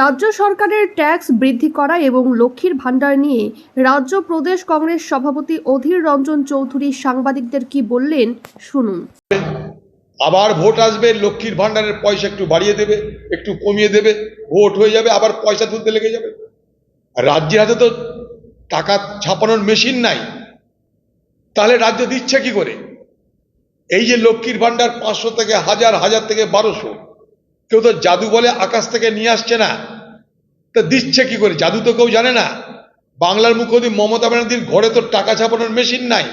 রাজ্য সরকারের ট্যাক্স বৃদ্ধি করা এবং লক্ষ্মীর ভাণ্ডার নিয়ে রাজ্য প্রদেশ কংগ্রেস সভাপতি অধীর রঞ্জন চৌধুরী সাংবাদিকদের কি বললেন, শুনুন। আবার ভোট আসবে, লক্ষ্মীর ভাণ্ডারের পয়সা একটু বাড়িয়ে দেবে, একটু কমিয়ে দেবে, ভোট হয়ে যাবে, আবার পয়সা তুলতে লেগে যাবে। রাজ্যের হাতে তো টাকা ছাপানোর মেশিন নাই। তাহলে রাজ্য দিচ্ছে কি করে? এই যে লক্ষ্মীর ভাণ্ডার পাঁচশো থেকে হাজার হাজার থেকে বারোশো কেউ তো জাদু বলে আকাশ থেকে নিয়ে আসছে না। তা দিচ্ছে কি করে? জাদু তো কেউ জানে না। বাংলার মুখ্যমন্ত্রী মমতা ব্যানার্জির ঘরে তো টাকা ছাপানোর মেশিন নাই।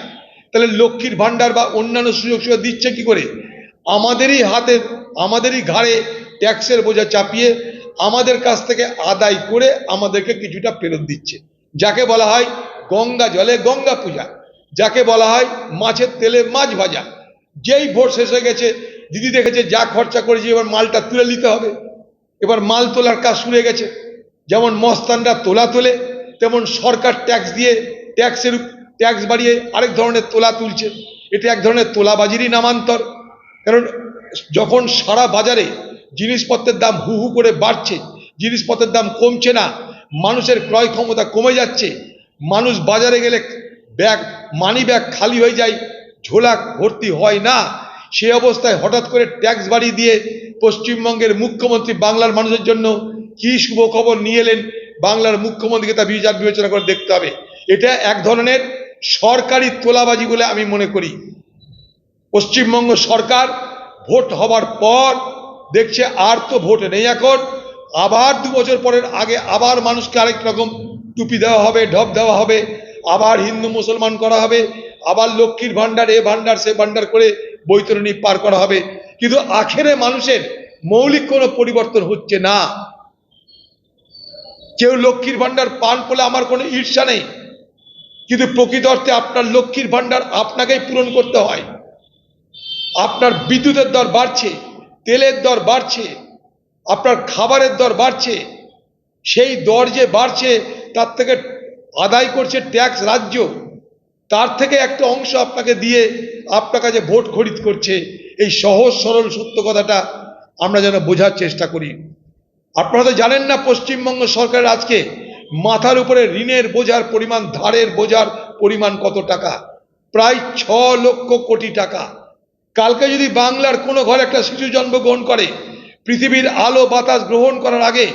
তাহলে লক্ষ্মীর ভাণ্ডার বা অন্যান্য সুযোগ সুবিধা দিচ্ছে কি করে? আমাদেরই হাতে, আমাদেরই ঘাড়ে ট্যাক্সের বোঝা চাপিয়ে আমাদের কাছ থেকে আদায় করে আমাদেরকে কিছুটা ফেরত দিচ্ছে। যাকে বলা হয় গঙ্গা জলে গঙ্গা পূজা, যাকে বলা হয় মাছের তেলে মাছ ভাজা। যেই ভোট শেষ হয়ে গেছে দিদি দেখেছে, যা খরচা করেছে, এবার মালটা তুলে নিতে হবে। এবার মাল তোলার কাজ শুরু হয়ে গেছে। যেমন মস্তানরা তোলা তোলে, তেমন সরকার ট্যাক্স দিয়ে ট্যাক্সের ট্যাক্স বাড়িয়ে আরেক ধরনের তোলা তুলছে। এটা এক ধরনের তোলাবাজিরই নামান্তর। কারণ যখন সারা বাজারে জিনিসপত্রের দাম হু হু করে বাড়ছে, জিনিসপত্রের দাম কমছে না, মানুষের ক্রয় ক্ষমতা কমে যাচ্ছে, মানুষ বাজারে গেলে ব্যাগ মানি ব্যাগ খালি হয়ে যায়, ঝোলা ভর্তি হয় না। সে অবস্থায় হঠাৎ করে ট্যাক্স বাড়িয়ে দিয়ে পশ্চিমবঙ্গের মুখ্যমন্ত্রী বাংলার মানুষের জন্য কি শুভ খবর নিয়ে এলেন? বাংলার মুখ্যমন্ত্রীকে তা বিচার বিবেচনা করে দেখতে হবে। এটা এক ধরনের সরকারি তোলাবাজি বলে আমি মনে করি। পশ্চিমবঙ্গ সরকার ভোট হবার পর দেখছে আর তো ভোট নেই এখন। আবার দু বছর পরের আগে আবার মানুষকে আরেক রকম টুপি দেওয়া হবে, ঢপ দেওয়া হবে। আবার হিন্দু মুসলমান করা হবে। আবার লক্ষ্মীর ভাণ্ডার, এ ভাণ্ডার, সে ভাণ্ডার করে বৈতরণী পার করা হবে। কিন্তু আখেরে মানুষের মৌলিক কোনো পরিবর্তন হচ্ছে না। কেউ লক্ষ্মীর ভাণ্ডার পান করলে আমার কোনো ঈর্ষা নেই। কিন্তু প্রকৃত অর্থে আপনার লক্ষ্মীর ভাণ্ডার আপনাকেই পূরণ করতে হয়। আপনার বিদ্যুতের দর বাড়ছে, তেলের দর বাড়ছে, আপনার খাবারের দর বাড়ছে, সেই দর যে বাড়ছে তার থেকে আদায় করছে ট্যাক্স রাজ্য, তার থেকে একটা অংশ আপনাকে দিয়ে আপনার কাছে ভোট খরিদ করছে, এই সহজ, সরল, সত্য কথাটা আমরা যেন বোঝার চেষ্টা করি। আপনারা তো জানেন না পশ্চিমবঙ্গ সরকারের আজকে মাথার উপরে ঋণের বোঝার পরিমাণ, ধারের বোঝার পরিমাণ কত টাকা? প্রায় ছ লক্ষ কোটি টাকা। কালকে যদি বাংলার কোনো ঘরে একটা শিশু জন্মগ্রহণ করে, পৃথিবীর আলো বাতাস গ্রহণ করার আগে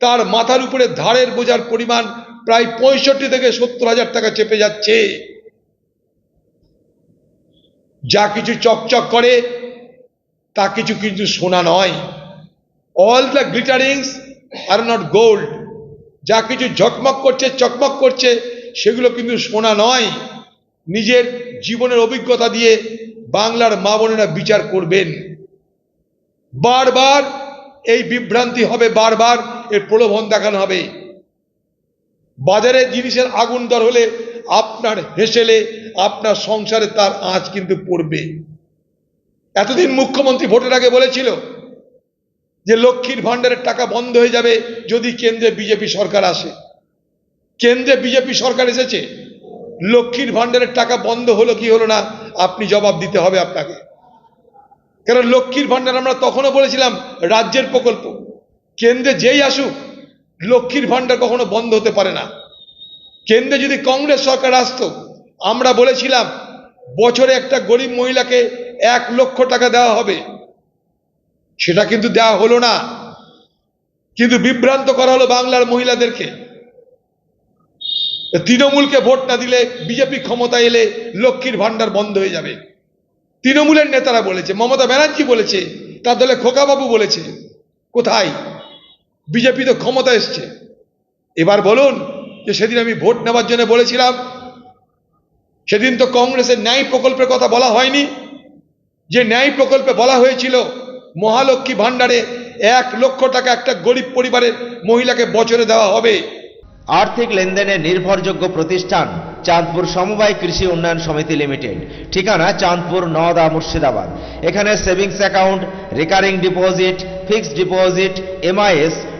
তার মাথার উপরে ধারের বোঝার পরিমাণ প্রায় পঁয়ষট্টি থেকে সত্তর হাজার টাকা চেপে যাচ্ছে। যা কিছু চকচক করে, তা কিছু কিন্তু সোনা নয়। All the glitterings are not gold যা কিছু ঝকমক করছে, চকমক করছে, সেগুলো কিন্তু সোনা নয়। নিজের জীবনের অভিজ্ঞতা দিয়ে বাংলার মা বোনেরা বিচার করবেন। বারবার এই বিভ্রান্তি হবে, বারবার এর প্রলোভন দেখানো হবে। বাজারে জিনিসের আগুন দর হলে আপনার হেসেলে, আপনার সংসারে তার আঁচ কিন্তু পড়বে। এতদিন মুখ্যমন্ত্রী ভোটের আগে বলেছিল যে লক্ষ্মীর ভাণ্ডারের টাকা বন্ধ হয়ে যাবে যদি কেন্দ্রে বিজেপি সরকার আসে। কেন্দ্রে বিজেপি সরকার এসেছে, লক্ষ্মীর ভাণ্ডারের টাকা বন্ধ হলো কি হলো না, আপনি জবাব দিতে হবে আপনাকে। কারণ লক্ষ্মীর ভাণ্ডার আমরা তখনও বলেছিলাম, রাজ্যের প্রকল্প। কেন্দ্রে যেই আসুক লক্ষ্মীর ভাণ্ডার কখনো বন্ধ হতে পারে না। কেন্দ্রে যদি কংগ্রেস সরকার আসতো, আমরা বলেছিলাম, বছরে একটা গরিব মহিলাকে এক লক্ষ টাকা দেওয়া হবে। সেটা কিন্তু দেওয়া হলো না। কিন্তু বিভ্রান্ত করা হলো বাংলার মহিলাদেরকে। তৃণমূলকে ভোট না দিলে বিজেপি ক্ষমতা এলে লক্ষ্মীর ভাণ্ডার বন্ধ হয়ে যাবে। তৃণমূলের নেতারা বলেছে, মমতা ব্যানার্জি বলেছে, তার দলে খোকাবাবু বলেছে, কোথায়? বিজেপি তো ক্ষমতা এসছে। এবার বলুন যে সেদিন আমি ভোট নেওয়ার জন্য বলেছিলাম, সেদিন তো কংগ্রেসের ন্যায় প্রকল্পের কথা বলা হয়নি। যে ন্যায় প্রকল্পে বলা হয়েছিল, মহালক্ষ্মী ভাণ্ডারে এক লক্ষ টাকা একটা গরিব পরিবারের মহিলাকে বছরে দেওয়া হবে। আর্থিক লেনদেনের নির্ভরযোগ্য প্রতিষ্ঠান চাঁদপুর সমবায় কৃষি উন্নয়ন সমিতি লিমিটেড। ঠিকানা চাঁদপুর নওদা মুর্শিদাবাদ। এখানে savings account, recurring deposit, fixed deposit MIS